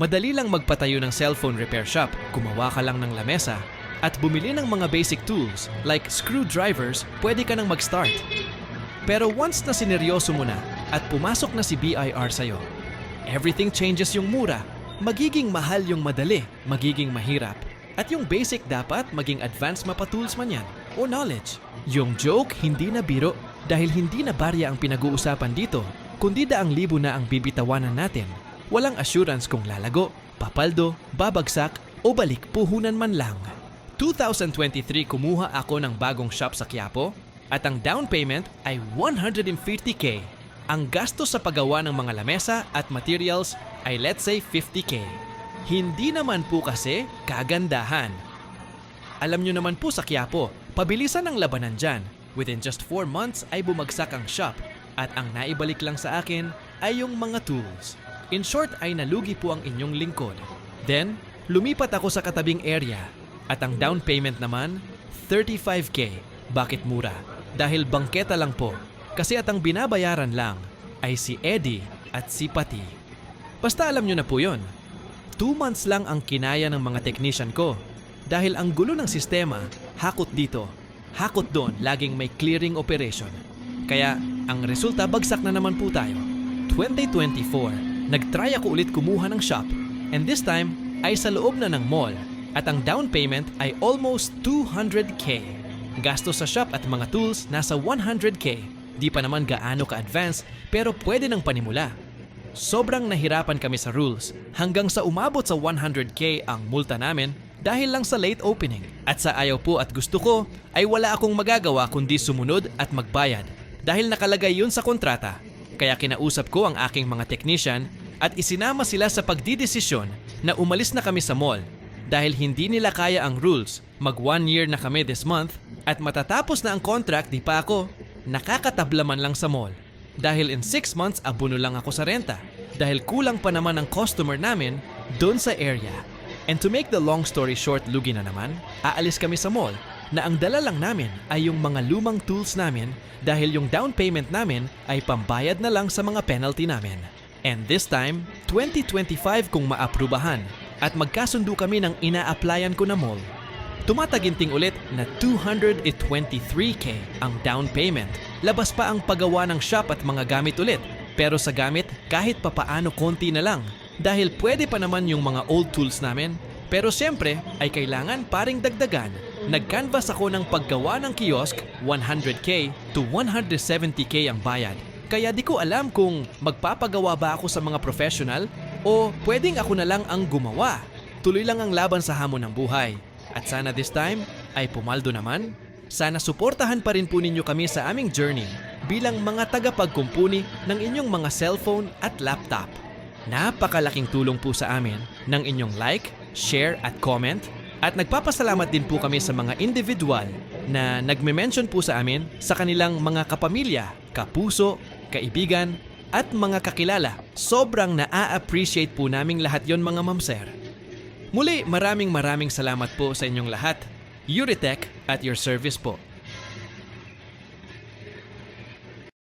Madali lang magpatayo ng cellphone repair shop, gumawa ka lang ng lamesa, at bumili ng mga basic tools like screwdrivers, pwede ka nang mag-start. Pero once na sineryoso mo na at pumasok na si BIR sa'yo, everything changes yung mura. Magiging mahal yung madali, magiging mahirap. At yung basic dapat maging advanced mapa-tools man yan o knowledge. Yung joke hindi na biro dahil hindi na barya ang pinag-uusapan dito, kundi daang libo na ang bibitawanan natin. Walang assurance kung lalago, papaldo, babagsak o balik puhunan man lang. 2023 kumuha ako ng bagong shop sa Quiapo at ang down payment ay 150k. Ang gasto sa paggawa ng mga lamesa at materials ay let's say 50k. Hindi naman po kasi kagandahan. Alam nyo naman po sa Quiapo, pabilisan ang labanan dyan. Within just 4 months ay bumagsak ang shop at ang naibalik lang sa akin ay yung mga tools. In short ay nalugi po ang inyong lingkod. Then, lumipat ako sa katabing area at ang down payment naman, 35k. Bakit mura? Dahil bangketa lang po. Kasi at ang binabayaran lang ay si Eddie at si Pati. Basta alam nyo na po yon. Two months lang ang kinaya ng mga technician ko. Dahil ang gulo ng sistema, hakot dito, hakot doon, laging may clearing operation. Kaya ang resulta bagsak na naman po tayo. 2024, nagtry ako ulit kumuha ng shop and this time ay sa loob na ng mall at ang down payment ay almost 200k. Gasto sa shop at mga tools nasa 100k. Di pa naman gaano ka-advance pero pwede nang panimula. Sobrang nahirapan kami sa rules hanggang sa umabot sa 100k ang multa namin dahil lang sa late opening. At sa ayaw po at gusto ko ay wala akong magagawa kundi sumunod at magbayad dahil nakalagay yun sa kontrata. Kaya kinausap ko ang aking mga technician at isinama sila sa pagdidesisyon na umalis na kami sa mall dahil hindi nila kaya ang rules. Mag one year na kami this month at matatapos na ang contract di pa ako. Nakakatabla man lang sa mall. Dahil in 6 months abuno lang ako sa renta. Dahil kulang pa naman ang customer namin doon sa area. And to make the long story short lugi na naman, aalis kami sa mall na ang dala lang namin ay yung mga lumang tools namin dahil yung down payment namin ay pambayad na lang sa mga penalty namin. And this time, 2025 kung maaprubahan at magkasundo kami ng ina-applyan ko na mall. Tumataginting ulit na 223k ang down payment. Labas pa ang paggawa ng shop at mga gamit ulit. Pero sa gamit, kahit papaano konti na lang. Dahil pwede pa naman yung mga old tools namin. Pero siyempre, ay kailangan paring dagdagan. Nag-canvas ako ng paggawa ng kiosk, 100k to 170k ang bayad. Kaya di ko alam kung magpapagawa ba ako sa mga professional o pwedeng ako na lang ang gumawa. Tuloy lang ang laban sa hamon ng buhay. At sana this time ay pumaldo naman. Sana suportahan pa rin po ninyo kami sa aming journey bilang mga tagapagkumpuni ng inyong mga cellphone at laptop. Napakalaking tulong po sa amin ng inyong like, share at comment at nagpapasalamat din po kami sa mga individual na nagme-mention po sa amin sa kanilang mga kapamilya, kapuso, kaibigan at mga kakilala. Sobrang na-appreciate po naming lahat yon mga mamser. Muli, maraming maraming salamat po sa inyong lahat. Euritech at your service po.